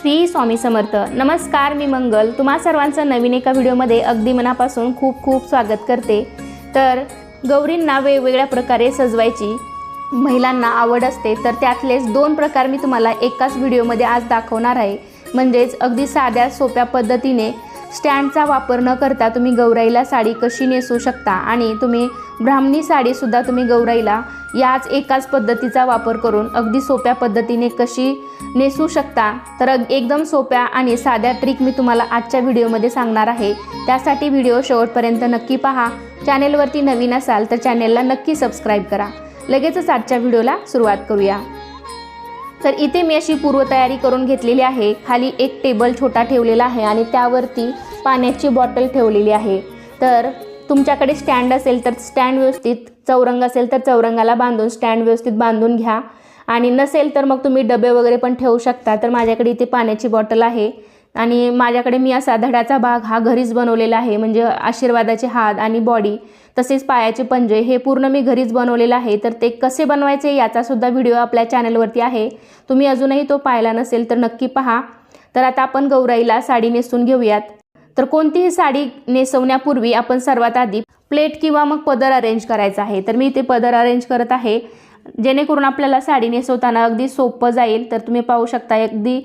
श्री स्वामी समर्थ. नमस्कार मी मंगल. तुम्हा सर्वांचं नवीन एका व्हिडिओमध्ये अगदी मनापासून खूप खूप स्वागत करते. तर गौरींना वेगवेगळ्या प्रकारे सजवायची महिलांना आवड असते तर त्यातलेच दोन प्रकार मी तुम्हाला एकाच व्हिडिओमध्ये आज दाखवणार आहे. म्हणजेच अगदी साध्या सोप्या पद्धतीने स्टँडचा वापर न करता तुम्ही गौराईला साडी कशी नेसू शकता? आणि तुम्ही ब्राह्मणी साडीसुद्धा तुम्ही गौराईला याच एकाच पद्धतीचा वापर करून अगदी सोप्या पद्धतीने कशी नेसू शकता? तर एकदम सोप्या आणि साध्या ट्रिक मी तुम्हाला आजच्या व्हिडिओमध्ये सांगणार आहे. त्यासाठी व्हिडिओ शेवटपर्यंत नक्की पहा. चॅनेलवरती नवीन असाल तर चॅनेलला नक्की सबस्क्राईब करा. लगेचच आजच्या व्हिडिओला सुरुवात करूया. तर इथे मी अशी पूर्वतयारी करून घेतलेली आहे. खाली एक टेबल छोटा ठेवलेला आहे आणि त्यावरती पाण्याची बॉटल ठेवलेली आहे. तर तुमच्याकडे स्टँड असेल तर स्टँड व्यवस्थित चौरंग असेल तर चौरंगाला बांधून स्टँड व्यवस्थित बांधून घ्या. आणि नसेल तर मग तुम्ही डबे वगैरे पण ठेवू शकता. तर माझ्याकडे इथे पाण्याची बॉटल आहे. आणि माझ्याकडे मी असा धड्याचा भाग हा घरीच बनवलेला आहे म्हणजे आशीर्वादाचे हात आणि बॉडी तसेच पायाचे पंजे हे पूर्ण मी घरीच बनवलेलं आहे. तर ते कसे बनवायचे याचासुद्धा व्हिडिओ आपल्या चॅनलवरती आहे. तुम्ही अजूनही तो पाहिला नसेल तर नक्की पहा. तर आता आपण गौराईला साडी नेसून घेऊयात. तर कोणतीही साडी नेसवण्यापूर्वी आपण सर्वात आधी प्लेट किंवा मग पदर अरेंज करायचा आहे. तर मी इथे पदर अरेंज करत आहे. जेणेकरून आपल्याला साडी नेसवताना अगदी सोपं जाईल. तर तुम्ही पाहू शकता अगदी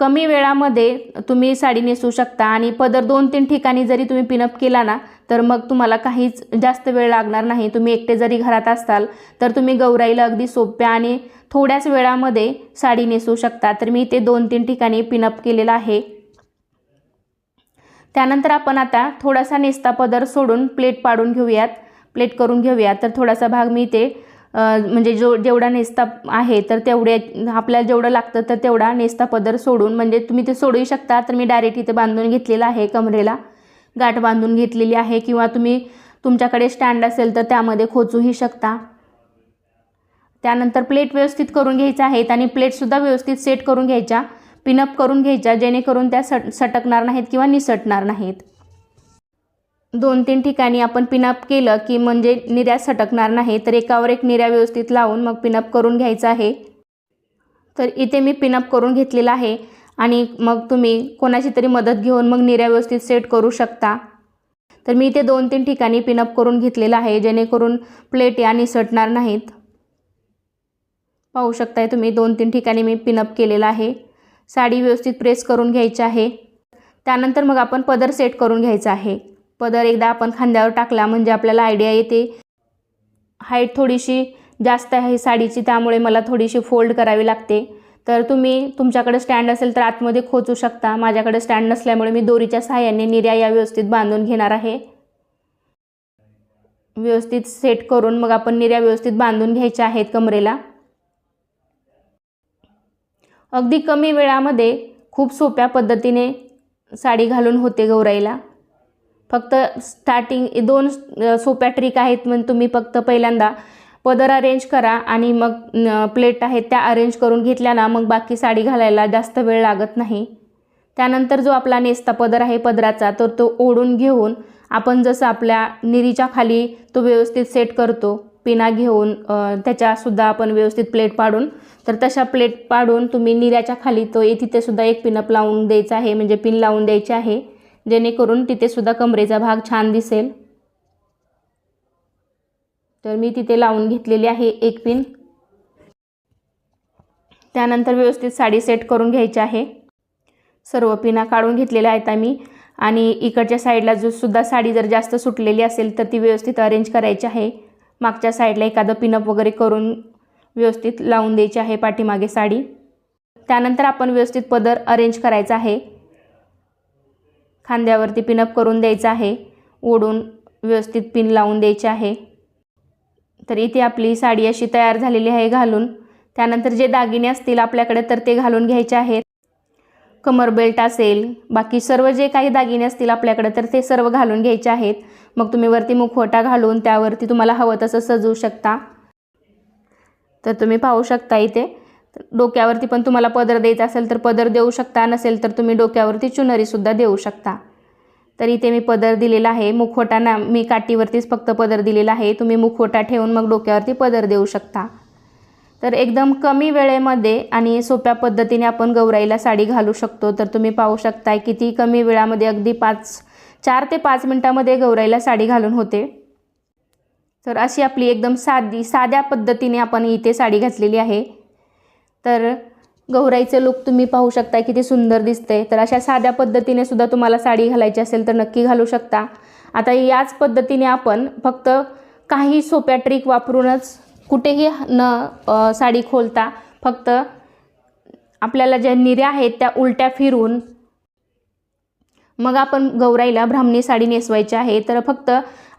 कमी वेळामध्ये तुम्ही साडी नेसू शकता आणि पदर दोन तीन ठिकाणी जरी तुम्ही पिनअप केला ना तर मग तुम्हाला काहीच जास्त वेळ लागणार नाही. तुम्ही एकटे जरी घरात असाल तर तुम्ही गौराईला अगदी सोप्या आणि थोड्याच वेळामध्ये साडी नेसू शकता. तर मी ते दोन तीन ठिकाणी पिनअप केलेलं आहे. त्यानंतर आपण आता थोडासा नेसता पदर सोडून प्लेट पाडून घेऊयात. प्लेट करून घेऊयात. तर थोडासा भाग मी ते म्हणजे जो जेवढा नेस्ता आहे तर तेवढे आपल्याला जेवढं लागतं तर तेवढा नेस्ता पदर सोडून म्हणजे तुम्ही ते सोडूही शकता तर मी डायरेक्ट इथे बांधून घेतलेला आहे कमरेला. गाठ बांधून घेतलेली आहे किंवा तुम्ही तुमच्याकडे स्टँड असेल तर त्यामध्ये खोचूही शकता. त्यानंतर प्लेट व्यवस्थित करून घ्यायच्या आहेत आणि प्लेटसुद्धा व्यवस्थित सेट करून घ्यायच्या पिनअप करून घ्यायच्या जेणेकरून त्या सट सटकणार नाहीत किंवा निसटणार नाहीत. दोन तीन ठिकाणी आपण पिनअप केलं की म्हणजे निर्या सटकणार नाही तर एकावर एक निर्या व्यवस्थित लावून मग पिनअप करून घ्यायचं आहे. तर इथे मी पिनअप करून घेतलेला आहे आणि मग तुम्ही कोणाची तरी मदत घेऊन मग निर्या व्यवस्थित सेट करू शकता. तर मी इथे दोन तीन ठिकाणी पिनअप करून घेतलेलं आहे जेणेकरून प्लेट या निसटणार नाहीत. पाहू शकताय तुम्ही दोन तीन ठिकाणी मी पिनअप केलेलं आहे. साडी व्यवस्थित प्रेस करून घ्यायची आहे. त्यानंतर मग आपण पदर सेट करून घ्यायचा आहे. पदर एकदा आपण खांद्यावर टाकला म्हणजे आपल्याला आयडिया येते. हाईट थोडीशी जास्त आहे साडीची त्यामुळे मला थोडीशी फोल्ड करावी लागते. तर तुम्ही तुमच्याकडे स्टँड असेल तर आतमध्ये खोचू शकता. माझ्याकडे स्टँड नसल्यामुळे मी दोरीच्या सहाय्याने निर्या या व्यवस्थित बांधून घेणार आहे. व्यवस्थित सेट करून मग आपण निर्या व्यवस्थित बांधून घ्यायच्या आहेत कमरेला. अगदी कमी वेळामध्ये खूप सोप्या पद्धतीने साडी घालून होते गौराईला. फक्त स्टार्टिंग दोन सोप्या ट्रिक आहेत म्हणून तुम्ही फक्त पहिल्यांदा पदर अरेंज करा आणि मग प्लेट आहेत त्या अरेंज करून घेतल्याना मग बाकी साडी घालायला जास्त वेळ लागत नाही. त्यानंतर जो आपला नेसता पदर आहे पदराचा तर तो ओढून घेऊन आपण जसं आपल्या निरीच्या खाली तो व्यवस्थित सेट करतो पिना घेऊन त्याच्यासुद्धा आपण व्यवस्थित प्लेट पाडून तर तशा प्लेट पाडून तुम्ही निऱ्याच्या खाली तो तिथेसुद्धा एक पिनअप लावून द्यायचा आहे म्हणजे पिन लावून द्यायचे आहे. जेणेकरून तिथेसुद्धा कमरेचा भाग छान दिसेल. तर मी तिथे लावून घेतलेली आहे एक पिन. त्यानंतर व्यवस्थित साडी सेट करून घ्यायची आहे. सर्व पिना काढून घेतलेल्या आहेत आम्ही. आणि इकडच्या साईडला जो सुद्धा साडी जर जास्त सुटलेली असेल तर ती व्यवस्थित अरेंज करायची आहे. मागच्या साईडला एखादं पिनअप वगैरे करून व्यवस्थित लावून द्यायची आहे पाठीमागे साडी. त्यानंतर आपण व्यवस्थित पदर अरेंज करायचा आहे. खांद्यावरती पिनअप करून द्यायचं आहे. ओढून व्यवस्थित पिन लावून द्यायचे आहे. तर इथे आपली साडी अशी तयार झालेली आहे घालून. त्यानंतर जे दागिने असतील आपल्याकडे तर ते घालून घ्यायचे आहेत. कमर बेल्ट असेल बाकी सर्व जे काही दागिने असतील आपल्याकडे तर ते सर्व घालून घ्यायचे आहेत. मग तुम्ही वरती मुखवटा घालून त्यावरती तुम्हाला हवं तसं सजवू शकता. तर तुम्ही पाहू शकता इथे. डोक्यावरती पण तुम्हाला पदर द्यायचा असेल तर पदर देऊ शकता नसेल तर तुम्ही डोक्यावरती चुनरीसुद्धा देऊ शकता. तर इथे मी पदर दिलेला आहे. मुखवटा ना मी काठीवरतीच फक्त पदर दिलेला आहे. तुम्ही मुखवटा ठेवून मग डोक्यावरती पदर देऊ शकता. तर एकदम कमी वेळेमध्ये आणि सोप्या पद्धतीने आपण गौराईला साडी घालू शकतो. तर तुम्ही पाहू शकताय किती कमी वेळामध्ये अगदी पाच चार ते पाच मिनटामध्ये गौराईला साडी घालून होते. तर अशी आपली एकदम साधी साध्या पद्धतीने आपण इथे साडी घातलेली आहे. तर गौराईचे लुक तुम्ही पाहू शकता किती सुंदर दिसते तर अशा साध्या पद्धतीने सुद्धा तुम्हाला साडी घालायची असेल तर नक्की घालू शकता. आता याच पद्धतीने आपण फक्त काही सोप्या ट्रिक वापरूनच कुठेही न साडी खोलता फक्त आपल्याला ज्या निऱ्या आहेत त्या उलट्या फिरून मग आपण गौराईला ब्राह्मणी साडी नेसवायची आहे. तर फक्त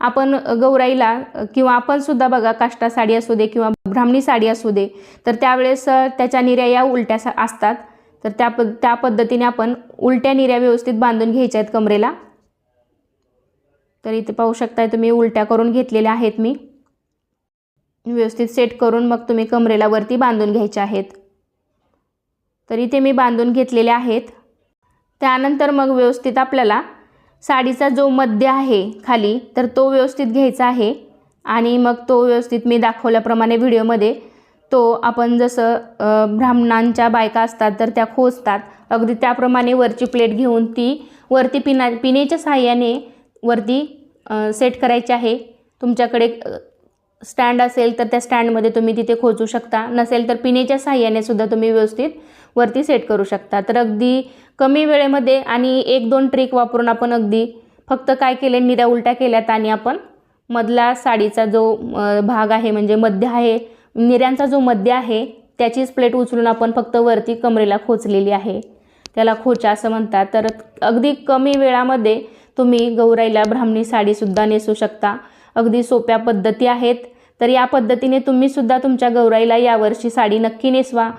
आपण गौराईला किंवा आपण सुद्धा बघा काष्टा साडी असू दे किंवा ब्राह्मणी साडी असू दे तर त्यावेळेस त्याच्या निर्या या उलट्या सा- असतात. तर त्या प त्या पद्धतीने आपण उलट्या निर्या व्यवस्थित बांधून घ्यायच्या आहेत कमरेला. तर इथे पाहू शकताय तुम्ही उलट्या करून घेतलेल्या आहेत मी. व्यवस्थित सेट करून मग तुम्ही कमरेला वरती बांधून घ्यायच्या आहेत. तर इथे मी बांधून घेतलेल्या आहेत. त्यानंतर मग व्यवस्थित आपल्याला साडीचा जो मध्य आहे खाली तर तो व्यवस्थित घ्यायचा आहे. आणि मग तो व्यवस्थित मी दाखवल्याप्रमाणे व्हिडिओमध्ये तो आपण जसं ब्राह्मणांच्या बायका असतात तर त्या खोचतात. अगदी त्याप्रमाणे वरची प्लेट घेऊन ती वरती पिना पिण्याच्या सहाय्याने वरती सेट करायची आहे. तुमच्याकडे स्टँड असेल तर त्या स्टँडमध्ये तुम्ही तिथे खोचू शकता. नसेल तर पिण्याच्या साहाय्याने सुद्धा तुम्ही व्यवस्थित वरती सेट करू शकता. तर अगदी कमी वेळेमध्ये आणि एक दोन ट्रिक वापरून आपण अगदी फक्त काय केले? निऱ्या उलट्या केल्यात आणि आपण मधला साडीचा जो भाग आहे म्हणजे मध्य आहे निऱ्यांचा जो मध्य आहे त्याचीच प्लेट उचलून आपण फक्त वरती कमरेला खोचलेली आहे. त्याला खोचा असं म्हणतात. तर अगदी कमी वेळामध्ये तुम्ही गौराईला ब्राह्मणी साडीसुद्धा नेसू शकता. अगदी सोप्या पद्धती आहेत. तर या पद्धतीने तुम्हीसुद्धा तुमच्या गौराईला यावर्षी साडी नक्की नेसवा.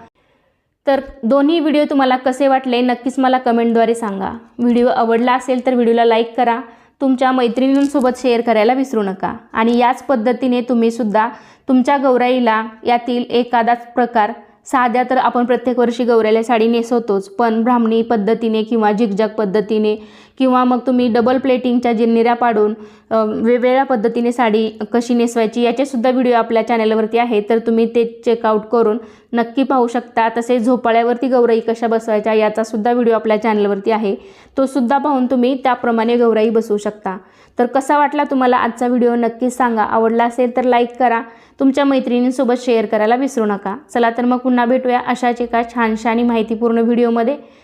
तर दोन्ही व्हिडिओ तुम्हाला कसे वाटले नक्कीच मला कमेंटद्वारे सांगा. व्हिडिओ आवडला असेल तर व्हिडिओला लाईक करा. तुमच्या मैत्रिणींसोबत शेअर करायला विसरू नका. आणि याच पद्धतीने तुम्हीसुद्धा तुमच्या गौराईला यातील एखादाच प्रकार साध्या तर आपण प्रत्येक वर्षी गौराईला साडी नेसवतोच पण ब्राह्मणी पद्धतीने किंवा झिकझॅक पद्धतीने किंवा मग तुम्ही डबल प्लेटिंगच्या जिन्निऱ्या पाडून वेगवेगळ्या पद्धतीने साडी कशी नेसवायची याचेसुद्धा व्हिडिओ आपल्या चॅनलवरती आहे तर तुम्ही ते चेकआउट करून नक्की पाहू शकता. तसेच झोपाळ्यावरती गौराई कशा बसवायच्या याचासुद्धा व्हिडिओ आपल्या चॅनलवरती आहे. तो सुद्धा पाहून तुम्ही त्याप्रमाणे गौराई बसवू शकता. तर कसा वाटला तुम्हाला आजचा व्हिडिओ नक्कीच सांगा. आवडला असेल तर लाईक करा. तुमच्या मैत्रिणींसोबत शेअर करायला विसरू नका. चला तर मग पुन्हा भेटूया अशाच एका छानशा आणि माहितीपूर्ण व्हिडिओमध्ये